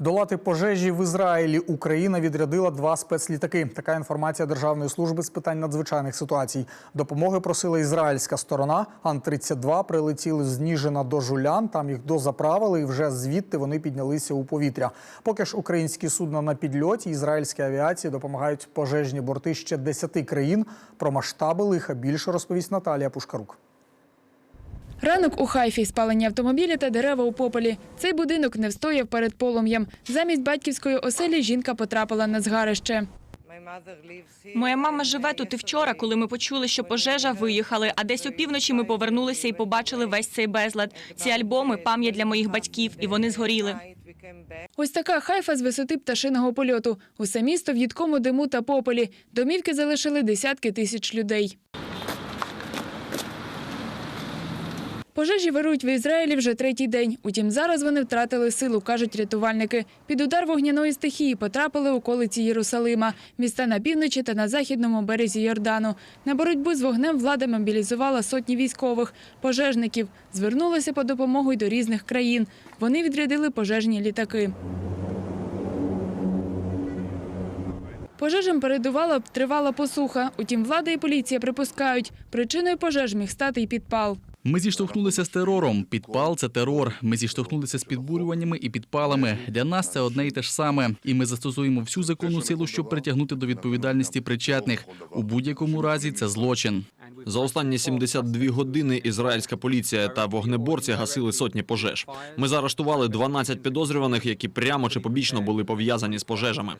Долати пожежі в Ізраїлі Україна відрядила два спецлітаки. Така інформація Державної служби з питань надзвичайних ситуацій. Допомоги просила ізраїльська сторона. Ан-32 прилетіли з Ніжина до Жулян. Там їх дозаправили, і вже звідти вони піднялися у повітря. Поки ж українські судна на підльоті ізраїльській авіації допомагають пожежні борти ще 10 країн. Про масштаби лиха більше розповість Наталія Пушкарук. Ранок у Хайфі, спалені автомобілі та дерева у пополі. Цей будинок не встояв перед полум'ям. Замість батьківської оселі жінка потрапила на згарище. Моя мама живе тут і вчора, коли ми почули, що пожежа виїхали. А десь опівночі ми повернулися і побачили весь цей безлад. Ці альбоми пам'ять для моїх батьків, і вони згоріли. Ось така хайфа з висоти пташиного польоту. Усе місто в їдкому диму та пополі. Домівки залишили десятки тисяч людей. Пожежі вирують в Ізраїлі вже третій день. Утім, зараз вони втратили силу, кажуть рятувальники. Під удар вогняної стихії потрапили околиці Єрусалима, міста на півночі та на західному березі Йордану. На боротьбу з вогнем влада мобілізувала сотні військових, пожежників. Звернулася по допомогу й до різних країн. Вони відрядили пожежні літаки. Пожежам передувала тривала посуха. Утім, влада і поліція припускають, причиною пожеж міг стати й підпал. Ми зіштовхнулися з терором. Підпал це терор. Ми зіштовхнулися з підбурюваннями і підпалами. Для нас це одне і те ж саме. І ми застосуємо всю законну силу, щоб притягнути до відповідальності причетних. У будь-якому разі це злочин. За останні 72 години ізраїльська поліція та вогнеборці гасили сотні пожеж. Ми заарештували 12 підозрюваних, які прямо чи побічно були пов'язані з пожежами.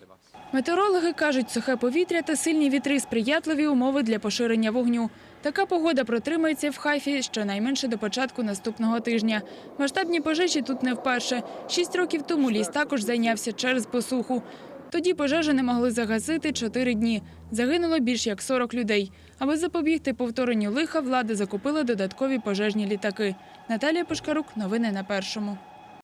Метеорологи кажуть, сухе повітря та сильні вітри – сприятливі умови для поширення вогню. Така погода протримається в Хайфі щонайменше до початку наступного тижня. Масштабні пожежі тут не вперше. Шість років тому ліс також зайнявся через посуху. Тоді пожежі не могли загасити чотири дні. Загинуло більш як 40 людей. Аби запобігти повторенню лиха, влада закупила додаткові пожежні літаки. Наталія Пушкарук. Новини на Першому.